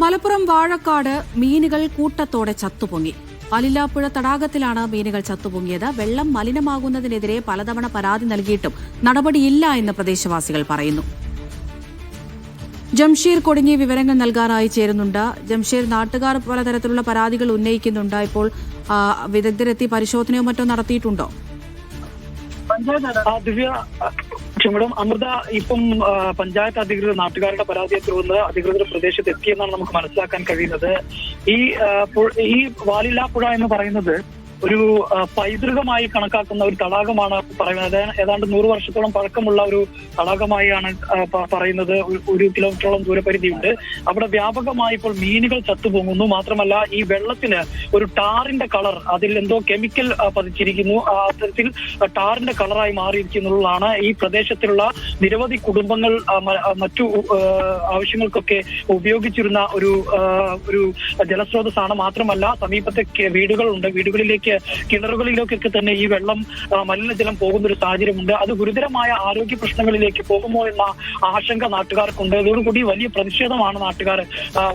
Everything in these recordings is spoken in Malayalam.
മലപ്പുറം വാഴക്കാട് മീനുകൾ കൂട്ടത്തോടെ ചത്തുപൊങ്ങി. അലിലാപ്പുഴ തടാകത്തിലാണ് മീനുകൾ ചത്തുപൊങ്ങിയത്. വെള്ളം മലിനമാകുന്നതിനെതിരെ പലതവണ പരാതി നൽകിയിട്ടും നടപടിയില്ല എന്ന് പ്രദേശവാസികൾ പറയുന്നു. ജംഷീർ കൊടുങ്ങി വിവരങ്ങൾ നൽകാനായി ചേരുന്നുണ്ട്. ജംഷീർ നാട്ടുകാർ പലതരത്തിലുള്ള പരാതികൾ ഉന്നയിക്കുന്നുണ്ട്. ഇപ്പോൾ വിദഗ്ധരെത്തി പരിശോധനയോ മറ്റോ നടത്തിയിട്ടുണ്ടോ? ക്ഷമിക്കണം അമൃത ഇപ്പം പഞ്ചായത്ത് അധികൃതർ നാട്ടുകാരുടെ പരാതിയെ തുടർന്ന് അധികൃതർ പ്രദേശത്ത് എത്തിയെന്നാണ് നമുക്ക് മനസ്സിലാക്കാൻ കഴിയുന്നത്. ഈ ഈ വാലില്ലാപ്പുഴ എന്ന് പറയുന്നത് ഒരു പൈതൃകമായി കണക്കാക്കുന്ന ഒരു തടാകമാണ് പറയുന്നത്. ഏതാണ്ട് നൂറ് വർഷത്തോളം പഴക്കമുള്ള ഒരു തടാകമായാണ് പറയുന്നത്. ഒരു- കിലോമീറ്ററോളം ദൂരപരിധിയുണ്ട്. അവിടെ വ്യാപകമായി ഇപ്പോൾ മീനുകൾ ചത്തുപൊങ്ങുന്നു. മാത്രമല്ല ഈ വെള്ളത്തിന് ഒരു ടാറിന്റെ കളർ അതിൽ എന്തോ കെമിക്കൽ പതിച്ചിരിക്കുന്നു. അത്തരത്തിൽ ടാറിന്റെ കളറായി മാറിയിരിക്കുന്നുള്ളതാണ് ഈ പ്രദേശത്തിലുള്ള നിരവധി കുടുംബങ്ങൾ മറ്റു ആവശ്യങ്ങൾക്കൊക്കെ ഉപയോഗിച്ചിരുന്ന ഒരു ഒരു ജലസ്രോതസ്സാണ്. മാത്രമല്ല സമീപത്തെ വീടുകളുണ്ട്. വീടുകളിലേക്ക് കിണറുകളിലേക്കൊക്കെ തന്നെ ഈ വെള്ളം മലിനജലം പോകുന്ന ഒരു സാഹചര്യമുണ്ട്. അത് ഗുരുതരമായ ആരോഗ്യ പ്രശ്നങ്ങളിലേക്ക് പോകുമോ എന്ന ആശങ്ക നാട്ടുകാർക്കുണ്ട്. അതോടുകൂടി വലിയ പ്രതിഷേധമാണ് നാട്ടുകാർ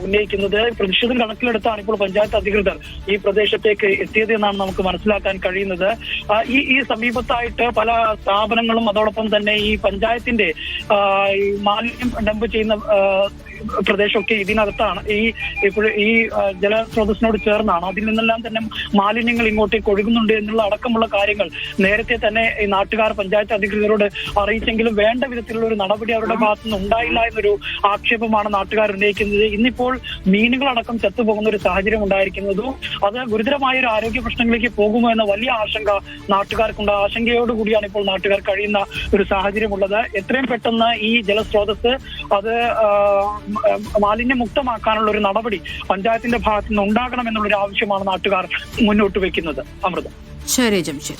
ഉന്നയിക്കുന്നത്. പ്രതിഷേധം കണക്കിലെടുത്താണ് ഇപ്പോൾ പഞ്ചായത്ത് അധികൃതർ ഈ പ്രദേശത്തേക്ക് എത്തിയത് എന്നാണ് നമുക്ക് മനസ്സിലാക്കാൻ കഴിയുന്നത്. ഈ ഈ സമീപത്തായിട്ട് പല സ്ഥാപനങ്ങളും അതോടൊപ്പം തന്നെ ഈ പഞ്ചായത്തിന്റെ മാലിന്യം ഡംപ് ചെയ്യുന്ന പ്രദേശമൊക്കെ ഇതിനകത്താണ്. ഈ ഇപ്പോൾ ഈ ജലസ്രോതസ്സിനോട് ചേർന്നാണ്. അതിൽ നിന്നെല്ലാം തന്നെ മാലിന്യങ്ങൾ ഇങ്ങോട്ടേക്ക് ഒഴുകുന്നുണ്ട് എന്നുള്ള അടക്കമുള്ള കാര്യങ്ങൾ നേരത്തെ തന്നെ ഈ നാട്ടുകാർ പഞ്ചായത്ത് അധികൃതരോട് അറിയിച്ചെങ്കിലും വേണ്ട വിധത്തിലുള്ള ഒരു നടപടി അവരുടെ ഭാഗത്തു നിന്ന് ഉണ്ടായില്ല എന്നൊരു ആക്ഷേപമാണ് നാട്ടുകാർ ഉന്നയിക്കുന്നത്. ഇന്നിപ്പോൾ മീനുകളടക്കം ചത്തുപോകുന്ന ഒരു സാഹചര്യം ഉണ്ടായിരിക്കുന്നതും അത് ഗുരുതരമായ ഒരു ആരോഗ്യ പ്രശ്നങ്ങളിലേക്ക് പോകുമോ എന്ന വലിയ ആശങ്ക നാട്ടുകാർക്കുണ്ട്. ആശങ്കയോടുകൂടിയാണ് ഇപ്പോൾ നാട്ടുകാർ കഴിയുന്ന ഒരു സാഹചര്യമുള്ളത്. എത്രയും പെട്ടെന്ന് ഈ ജലസ്രോതസ് അത് മാലിന്യമുക്തമാക്കാനുള്ള ഒരു നടപടി പഞ്ചായത്തിന്റെ ഭാഗത്തു നിന്ന് ഉണ്ടാകണം എന്നുള്ളൊരു ആവശ്യമാണ് നാട്ടുകാർ മുന്നോട്ട് വെക്കുന്നത്. അമൃത. ശരി ജംഷീർ